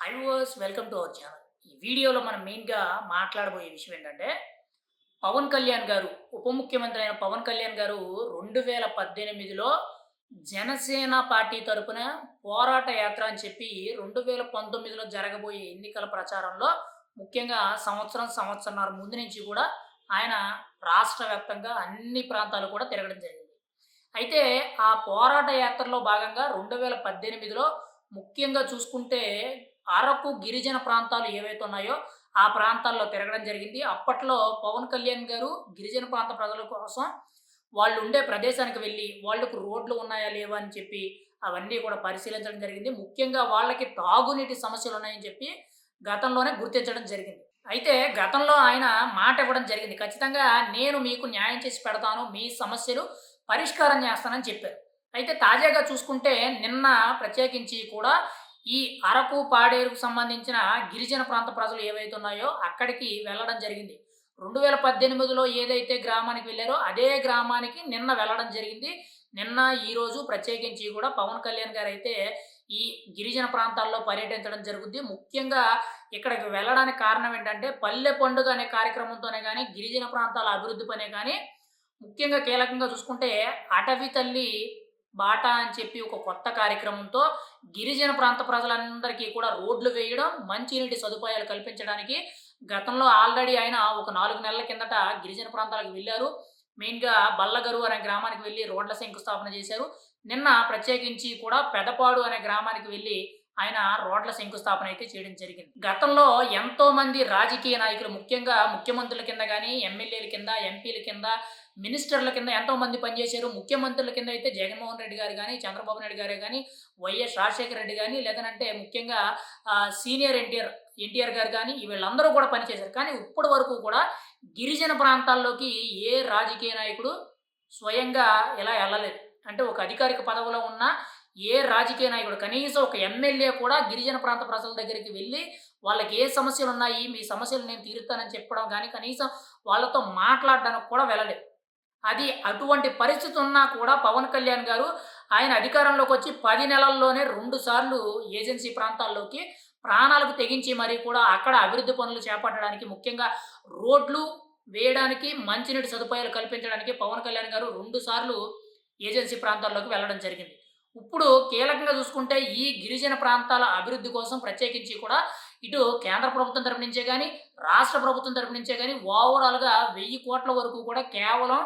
Hi viewers welcome to our channel ఈ వీడియోలో మనం మెయిన్గా మాట్లాడబోయే విషయం ఏంటంటే పవన్ కళ్యాణ్ గారు ఉప ముఖ్యమంత్రి అయిన పవన్ కళ్యాణ్ గారు రెండు వేల పద్దెనిమిదిలో జనసేన పార్టీ తరపున పోరాట యాత్ర అని చెప్పి రెండు వేల పంతొమ్మిదిలో జరగబోయే ఎన్నికల ప్రచారంలో ముఖ్యంగా సంవత్సరం సంవత్సరంన్నర ముందు నుంచి కూడా ఆయన రాష్ట్ర వ్యాప్తంగా అన్ని ప్రాంతాలు కూడా తిరగడం జరిగింది. అయితే ఆ పోరాట యాత్రలో భాగంగా రెండు వేల పద్దెనిమిదిలో ముఖ్యంగా చూసుకుంటే అరకు గిరిజన ప్రాంతాలు ఏవైతే ఉన్నాయో ఆ ప్రాంతాల్లో తిరగడం జరిగింది. అప్పట్లో పవన్ కళ్యాణ్ గారు గిరిజన ప్రాంత ప్రజల కోసం వాళ్ళు ఉండే ప్రదేశానికి వెళ్ళి వాళ్ళకు రోడ్లు ఉన్నాయా లేవా అని చెప్పి అవన్నీ కూడా పరిశీలించడం జరిగింది. ముఖ్యంగా వాళ్ళకి తాగునీటి సమస్యలు ఉన్నాయని చెప్పి గతంలోనే గుర్తించడం జరిగింది. అయితే గతంలో ఆయన మాట ఇవ్వడం జరిగింది. ఖచ్చితంగా నేను మీకు న్యాయం చేసి పెడతాను మీ సమస్యలు పరిష్కారం చేస్తానని చెప్పారు. అయితే తాజాగా చూసుకుంటే నిన్న ప్రత్యేకించి కూడా ఈ అరకు పాడేరుకు సంబంధించిన గిరిజన ప్రాంత ప్రజలు ఏవైతే ఉన్నాయో అక్కడికి వెళ్ళడం జరిగింది. రెండు వేల పద్దెనిమిదిలో ఏదైతే గ్రామానికి వెళ్ళారో అదే గ్రామానికి నిన్న వెళ్ళడం జరిగింది. నిన్న ఈరోజు ప్రత్యేకించి కూడా పవన్ కళ్యాణ్ గారు అయితే ఈ గిరిజన ప్రాంతాల్లో పర్యటించడం జరుగుద్ది. ముఖ్యంగా ఇక్కడికి వెళ్ళడానికి కారణం ఏంటంటే పల్లె పండుగ అనే కార్యక్రమంతోనే కానీ గిరిజన ప్రాంతాల అభివృద్ధి పనే కానీ ముఖ్యంగా కీలకంగా చూసుకుంటే అటవీ తల్లి బాటా అని చెప్పి ఒక కొత్త కార్యక్రమంతో గిరిజన ప్రాంత ప్రజలందరికీ కూడా రోడ్లు వేయడం మంచినీటి సదుపాయాలు కల్పించడానికి గతంలో ఆల్రెడీ ఆయన ఒక నాలుగు నెలల కిందట గిరిజన ప్రాంతాలకు వెళ్ళారు. మెయిన్గా బల్లగరు అనే గ్రామానికి వెళ్ళి రోడ్ల శంకుస్థాపన చేశారు. నిన్న ప్రత్యేకించి కూడా పెదపాడు అనే గ్రామానికి వెళ్ళి ఆయన రోడ్ల శంకుస్థాపన అయితే చేయడం జరిగింది. గతంలో ఎంతో మంది రాజకీయ నాయకులు ముఖ్యంగా ముఖ్యమంత్రుల కింద కానీ ఎమ్మెల్యేల కింద ఎంపీల కింద మినిస్టర్ల కింద ఎంతో మంది పనిచేశారు. ముఖ్యమంత్రుల కింద అయితే జగన్మోహన్ రెడ్డి గారు కానీ చంద్రబాబు నాయుడు గారు కానీ వైఎస్ రాజశేఖర రెడ్డి కానీ లేదనంటే ముఖ్యంగా సీనియర్ ఎన్టీఆర్ ఎన్టీఆర్ గారు కానీ వీళ్ళందరూ కూడా పనిచేశారు. కానీ ఇప్పటి వరకు కూడా గిరిజన ప్రాంతాల్లోకి ఏ రాజకీయ నాయకుడు స్వయంగా ఇలా వెళ్ళలేదు. అంటే ఒక అధికారిక పదవిలో ఉన్న ఏ రాజకీయ నాయకుడు కనీసం ఒక ఎమ్మెల్యే కూడా గిరిజన ప్రాంత ప్రజల దగ్గరికి వెళ్ళి వాళ్ళకి ఏ సమస్యలు ఉన్నాయి మీ సమస్యలు నేను తీరుస్తానని చెప్పడం కానీ కనీసం వాళ్ళతో మాట్లాడడానికి కూడా వెళ్ళలేదు. అది అటువంటి పరిస్థితి ఉన్నా కూడా పవన్ కళ్యాణ్ గారు ఆయన అధికారంలోకి వచ్చి పది నెలల్లోనే రెండు సార్లు ఏజెన్సీ ప్రాంతాల్లోకి ప్రాణాలకు తెగించి మరీ కూడా అక్కడ అభివృద్ధి పనులు చేపట్టడానికి ముఖ్యంగా రోడ్లు వేయడానికి మంచినీటి సదుపాయాలు కల్పించడానికి పవన్ కళ్యాణ్ గారు రెండు సార్లు ఏజెన్సీ ప్రాంతాల్లోకి వెళ్ళడం జరిగింది. ఇప్పుడు కీలకంగా చూసుకుంటే ఈ గిరిజన ప్రాంతాల అభివృద్ధి కోసం ప్రత్యేకించి కూడా ఇటు కేంద్ర ప్రభుత్వం తరపు నుంచే కానీ రాష్ట్ర ప్రభుత్వం తరపు నుంచే కానీ ఓవరాల్గా వెయ్యి కోట్ల వరకు కూడా కేవలం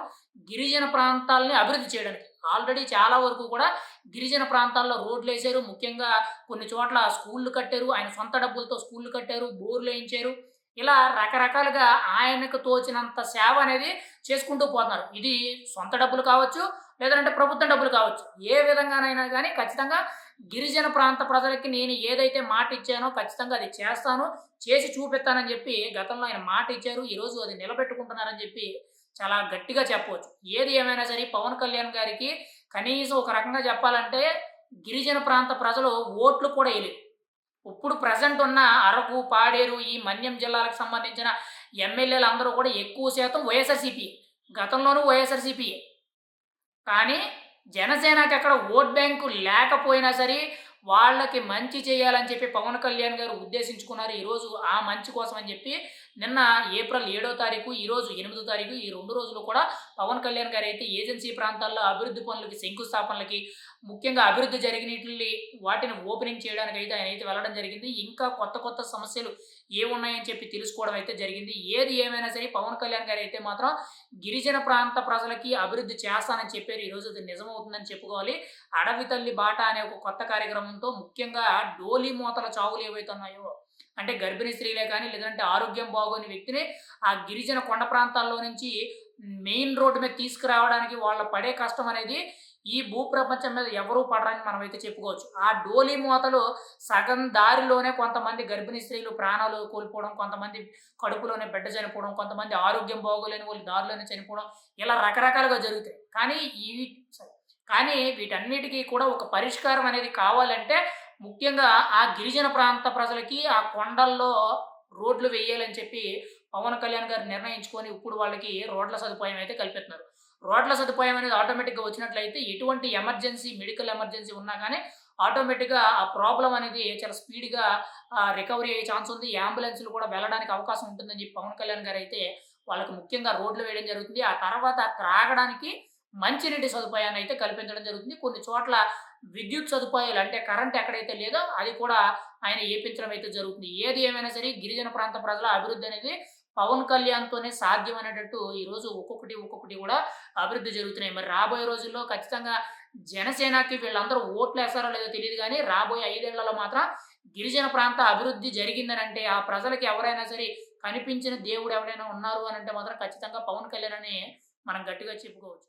గిరిజన ప్రాంతాలని అభివృద్ధి చేయడానికి. ఆల్రెడీ చాలా వరకు కూడా గిరిజన ప్రాంతాల్లో రోడ్లు వేసారు ముఖ్యంగా కొన్ని చోట్ల స్కూళ్ళు కట్టారు. ఆయన సొంత డబ్బులతో స్కూళ్ళు కట్టారు. బోర్లు వేయించారు. ఇలా రకరకాలుగా ఆయనకు తోచినంత సేవ అనేది చేసుకుంటూ పోతున్నారు. ఇది సొంత డబ్బులు కావచ్చు లేదంటే ప్రభుత్వం డబ్బులు కావచ్చు. ఏ విధంగానైనా కానీ ఖచ్చితంగా గిరిజన ప్రాంత ప్రజలకి నేను ఏదైతే మాట ఇచ్చానో ఖచ్చితంగా అది చేస్తాను. చేసి చూపిస్తానని చెప్పి గతంలో ఆయన మాట ఇచ్చారు. ఈరోజు అది నిలబెట్టుకుంటున్నారని చెప్పి చాలా గట్టిగా చెప్పవచ్చు. ఏది ఏమైనా సరే పవన్ కళ్యాణ్ గారికి కనీసం ఒక రకంగా చెప్పాలంటే గిరిజన ప్రాంత ప్రజలు ఓట్లు కూడా వేయలేదు. ఇప్పుడు ప్రజెంట్ ఉన్న అరకు పాడేరు ఈ మన్యం జిల్లాలకు సంబంధించిన ఎమ్మెల్యేలు అందరూ కూడా ఎక్కువ శాతం వైఎస్ఆర్సీపీ గతంలోనూ వైఎస్ఆర్సీపీ కానీ జనసేనకి అక్కడ ఓట్ బ్యాంకు లేకపోయినా సరే వాళ్ళకి మంచి చేయాలని చెప్పి పవన్ కళ్యాణ్ గారు ఉద్దేశించుకున్నారు. ఈరోజు ఆ మంచి కోసం అని చెప్పి నిన్న ఏప్రిల్ ఏడో తారీఖు ఈరోజు ఎనిమిదో తారీఖు ఈ రెండు రోజులు కూడా పవన్ కళ్యాణ్ గారు అయితే ఏజెన్సీ ప్రాంతాల్లో అభివృద్ధి పనులకి శంకుస్థాపనలకి ముఖ్యంగా అభివృద్ధి జరిగినట్లు వాటిని ఓపెనింగ్ చేయడానికి అయితే ఆయన అయితే వెళ్ళడం జరిగింది. ఇంకా కొత్త కొత్త సమస్యలు ఏమున్నాయని చెప్పి తెలుసుకోవడం అయితే జరిగింది. ఏది ఏమైనా సరే పవన్ కళ్యాణ్ గారు అయితే మాత్రం గిరిజన ప్రాంత ప్రజలకి అభివృద్ధి చేస్తానని చెప్పారు. ఈరోజు అది నిజమవుతుందని చెప్పుకోవాలి. అడవి తల్లి బాట అనే ఒక కొత్త కార్యక్రమంతో ముఖ్యంగా డోలి మూతల చావులు ఏవైతే ఉన్నాయో అంటే గర్భిణీ స్త్రీలే కానీ లేదంటే ఆరోగ్యం బాగోని వ్యక్తిని ఆ గిరిజన కొండ ప్రాంతాల్లో నుంచి మెయిన్ రోడ్డు మీద తీసుకురావడానికి వాళ్ళ పడే కష్టం అనేది ఈ భూప్రపంచం మీద ఎవరూ పడరని మనం అయితే చెప్పుకోవచ్చు. ఆ డోలి మూతలు సగం దారిలోనే కొంతమంది గర్భిణీ స్త్రీలు ప్రాణాలు కోల్పోవడం కొంతమంది కడుపులోనే బిడ్డ చనిపోవడం కొంతమంది ఆరోగ్యం బాగోలేని వాళ్ళు దారిలోనే చనిపోవడం ఇలా రకరకాలుగా జరుగుతాయి. కానీ ఇవి కానీ వీటన్నిటికీ కూడా ఒక పరిష్కారం అనేది కావాలంటే ముఖ్యంగా ఆ గిరిజన ప్రాంత ప్రజలకి ఆ కొండల్లో రోడ్లు వేయాలని చెప్పి పవన్ కళ్యాణ్ గారు నిర్ణయించుకొని ఇప్పుడు వాళ్ళకి రోడ్ల సదుపాయం అయితే కల్పిస్తున్నారు రోడ్ల సదుపాయం అనేది ఆటోమేటిక్గా వచ్చినట్లయితే ఎటువంటి ఎమర్జెన్సీ మెడికల్ ఎమర్జెన్సీ ఉన్నా కానీ ఆటోమేటిక్‌గా ఆ ప్రాబ్లం అనేది చాలా స్పీడ్‌గా రికవరీ అయ్యే ఛాన్స్ ఉంది. అంబులెన్స్లు కూడా వెళ్ళడానికి అవకాశం ఉంటుందని చెప్పి పవన్ కళ్యాణ్ గారు అయితే వాళ్ళకి ముఖ్యంగా రోడ్లు వేయడం జరుగుతుంది. ఆ తర్వాత త్రాగడానికి మంచినీటి సదుపాయాన్ని అయితే కల్పించడం జరుగుతుంది. కొన్ని చోట్ల విద్యుత్ సదుపాయాలు అంటే కరెంట్ ఎక్కడైతే లేదో అది కూడా ఆయన ఏపించడం అయితే జరుగుతుంది. ఏది ఏమైనా సరే గిరిజన ప్రాంత ప్రజల అభివృద్ధి అనేది పవన్ కళ్యాణ్‌తోనే సాధ్యం అనేటట్టు ఈరోజు ఒక్కొక్కటి, ఒక్కొక్కటి కూడా అభివృద్ధి జరుగుతున్నాయి. మరి రాబోయే రోజుల్లో ఖచ్చితంగా జనసేనకి వీళ్ళందరూ ఓట్లు వేస్తారో లేదో తెలియదు కానీ రాబోయే ఐదేళ్ళలో మాత్రం గిరిజన ప్రాంత అభివృద్ధి జరిగిందనంటే ఆ ప్రజలకి ఎవరైనా సరే కనిపించిన దేవుడు ఎవరైనా ఉన్నారు అనంటే మాత్రం ఖచ్చితంగా పవన్ కళ్యాణ్ అని మనం గట్టిగా చెప్పుకోవచ్చు.